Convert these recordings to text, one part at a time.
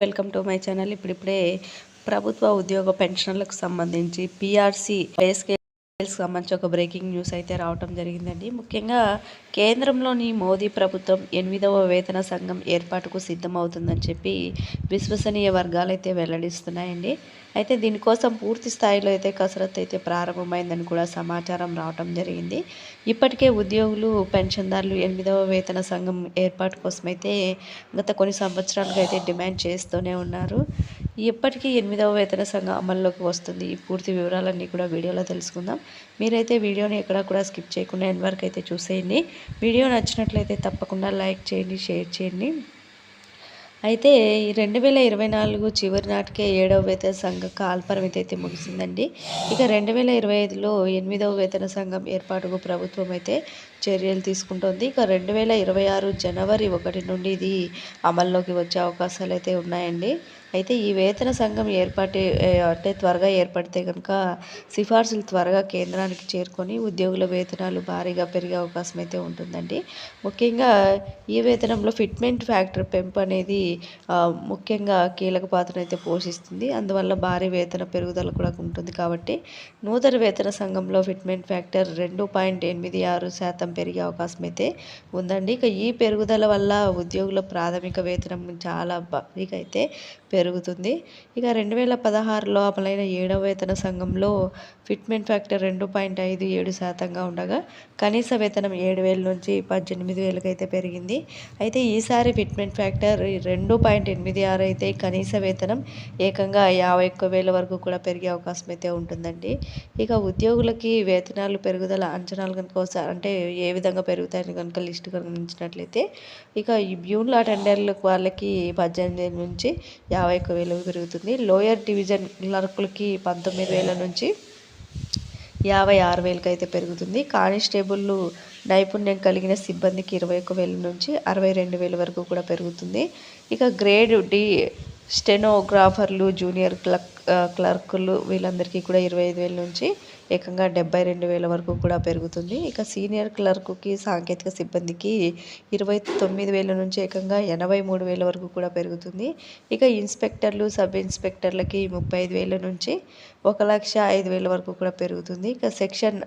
Welcome to my channel. ఇప్పుడిప్పుడే ప్రభుత్వ ఉద్యోగ పెన్షన్లకు సంబంధించి పీఆర్సీ బేస్కే స్కేల్స్ సంబంధించి ఒక బ్రేకింగ్ న్యూస్ అయితే రావటం జరిగిందండి. ముఖ్యంగా కేంద్రంలోని మోదీ ప్రభుత్వం ఎనిమిదవ వేతన సంఘం ఏర్పాటుకు సిద్ధమవుతుందని చెప్పి విశ్వసనీయ వర్గాలు అయితే వెల్లడిస్తున్నాయండి. అయితే దీనికోసం పూర్తి స్థాయిలో అయితే కసరత్తు అయితే ప్రారంభమైందని కూడా సమాచారం రావటం జరిగింది. ఇప్పటికే ఉద్యోగులు పెన్షన్దారులు ఎనిమిదవ వేతన సంఘం ఏర్పాటు కోసం అయితే గత కొన్ని సంవత్సరాలుగా అయితే డిమాండ్ చేస్తూనే ఉన్నారు. ఇప్పటికీ ఎనిమిదవ వేతన సంఘం అమల్లోకి వస్తుంది. ఈ పూర్తి వివరాలన్నీ కూడా వీడియోలో తెలుసుకుందాం. మీరైతే వీడియోని ఎక్కడ కూడా స్కిప్ చేయకుండా ఎన్ వరకు అయితే చూసేయండి. వీడియో నచ్చినట్లయితే తప్పకుండా లైక్ చేయండి షేర్ చేయండి. అయితే ఈ రెండు వేల ఇరవై నాలుగు చివరి నాటికే ఏడవ వేతన సంఘ కాల్పరిమితి అయితే ముగిసిందండి. ఇక రెండు వేల ఇరవై ఐదులో ఎనిమిదవ వేతన సంఘం ఏర్పాటుకు ప్రభుత్వం అయితే చర్యలు తీసుకుంటోంది. ఇక రెండు వేల ఇరవై ఆరు జనవరి ఒకటి నుండి ఇది అమల్లోకి వచ్చే అవకాశాలు అయితే ఉన్నాయండి. అయితే ఈ వేతన సంఘం ఏర్పాటు అంటే త్వరగా ఏర్పడితే కనుక సిఫార్సులు త్వరగా కేంద్రానికి చేరుకొని ఉద్యోగుల వేతనాలు భారీగా పెరిగే అవకాశం అయితే ఉంటుందండి. ముఖ్యంగా ఈ వేతనంలో ఫిట్మెంట్ ఫ్యాక్టర్ పెంపు అనేది ముఖ్యంగా కీలక పాత్ర అయితే పోషిస్తుంది. అందువల్ల భారీ వేతన పెరుగుదల కూడా ఉంటుంది కాబట్టి నూతన వేతన సంఘంలో ఫిట్మెంట్ ఫ్యాక్టర్ రెండు పాయింట్ ఎనిమిది ఆరు శాతం పెరిగే అవకాశం అయితే ఉందండి. ఇక ఈ పెరుగుదల వల్ల ఉద్యోగుల ప్రాథమిక వేతనం చాలా భారీగా అయితే పెరుగుతుంది. ఇక రెండు వేల పదహారులో అమలైన ఏడవ వేతన సంఘంలో ఫిట్మెంట్ ఫ్యాక్టర్ రెండు పాయింట్ ఐదు ఏడు శాతంగా ఉండగా కనీస వేతనం ఏడు వేల నుంచి పద్దెనిమిది వేలకు అయితే పెరిగింది. అయితే ఈసారి ఫిట్మెంట్ ఫ్యాక్టర్ రెండు పాయింట్ ఎనిమిది ఆరు అయితే కనీస వేతనం ఏకంగా యాభై ఒక్క వేల వరకు కూడా పెరిగే అవకాశం అయితే ఉంటుందండి. ఇక ఉద్యోగులకి వేతనాలు పెరుగుదల అంచనాలు కనుక అంటే ఏ విధంగా పెరుగుతాయని కనుక లిస్ట్ గమనించినట్లయితే ఇక ఈ బ్యూన్ల అటెండర్లకు వాళ్ళకి పద్దెనిమిది నుంచి యాభై ఒక్క వేలు పెరుగుతుంది. లోయర్ డివిజన్ క్లర్కులకి పంతొమ్మిది వేల నుంచి యాభై ఆరు వేలకి అయితే పెరుగుతుంది. కానిస్టేబుల్లు నైపుణ్యం కలిగిన సిబ్బందికి ఇరవై ఒక్క వేల నుంచి అరవై రెండు వేల వరకు కూడా పెరుగుతుంది. ఇక గ్రేడ్ డి స్టెనోగ్రాఫర్లు జూనియర్ క్లర్క్ క్లర్కులు వీళ్ళందరికీ కూడా ఇరవై ఐదు వేల నుంచి ఏకంగా డెబ్బై రెండు వేల వరకు కూడా పెరుగుతుంది. ఇక సీనియర్ క్లర్క్కి సాంకేతిక సిబ్బందికి ఇరవై తొమ్మిది వేల నుంచి ఏకంగా ఎనభై మూడు వేల వరకు కూడా పెరుగుతుంది. ఇక ఇన్స్పెక్టర్లు సబ్ ఇన్స్పెక్టర్లకి ముప్పై ఐదు వేల నుంచి ఒక లక్ష ఐదు వేల వరకు కూడా పెరుగుతుంది. ఇక సెక్షన్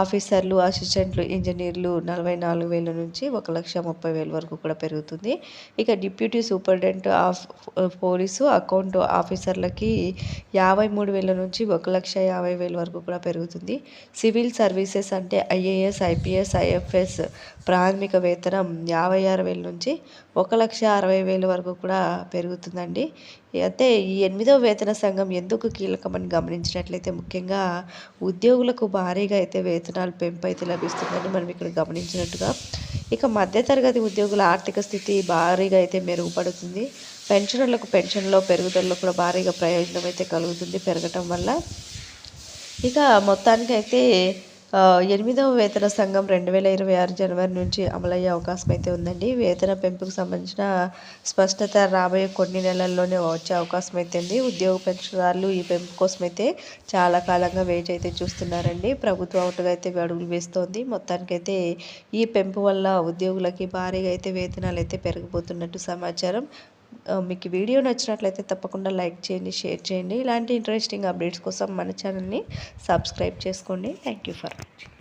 ఆఫీసర్లు అసిస్టెంట్లు ఇంజనీర్లు నలభై నాలుగు వేల నుంచి ఒక లక్ష ముప్పై వేల వరకు కూడా పెరుగుతుంది. ఇక deputy superintendent of police account ఆఫీసర్లకి యాభై మూడు వేల నుంచి ఒక లక్ష యాభై వేల వరకు కూడా పెరుగుతుంది. సివిల్ సర్వీసెస్ అంటే ఐఏఎస్ ఐపీఎస్ ఐఎఫ్ఎస్ ప్రాథమిక వేతనం యాభై ఆరు వేల నుంచి ఒక లక్ష అరవై వేల వరకు కూడా పెరుగుతుందండి. అయితే ఈ ఎనిమిదవ వేతన సంఘం ఎందుకు కీలకమని గమనించినట్లయితే ముఖ్యంగా ఉద్యోగులకు భారీగా అయితే వేతనాలు పెంపు అయితే లభిస్తుందని మనం ఇక్కడ గమనించినట్టుగా ఇక మధ్యతరగతి ఉద్యోగుల ఆర్థిక స్థితి భారీగా అయితే మెరుగుపడుతుంది. పెన్షనర్లకు పెన్షన్లో పెరుగుదలలో కూడా భారీగా ప్రయోజనం అయితే కలుగుతుంది పెరగటం వల్ల. ఇక మొత్తానికైతే ఎనిమిదవ వేతన సంఘం రెండు వేల ఇరవై ఆరు జనవరి నుంచి అమలయ్యే అవకాశం అయితే ఉందండి. వేతన పెంపుకు సంబంధించిన స్పష్టత రాబోయే కొన్ని నెలల్లోనే వచ్చే అవకాశం అయితే ఉంది. ఉద్యోగ పెన్షన్దారులు ఈ పెంపు కోసం అయితే చాలా కాలంగా వేచి అయితే చూస్తున్నారండి. ప్రభుత్వం ఒకటిగా అయితే అడుగులు వేస్తోంది. మొత్తానికైతే ఈ పెంపు వల్ల ఉద్యోగులకి భారీగా అయితే వేతనాలు అయితే పెరిగిపోతున్నట్టు సమాచారం. మీకు వీడియో నచ్చినట్లయితే తప్పకుండా లైక్ చేయండి షేర్ చేయండి. ఇలాంటి ఇంట్రెస్టింగ్ అప్డేట్స్ కోసం మన ఛానల్ని సబ్స్క్రైబ్ చేసుకోండి. Thank you for watching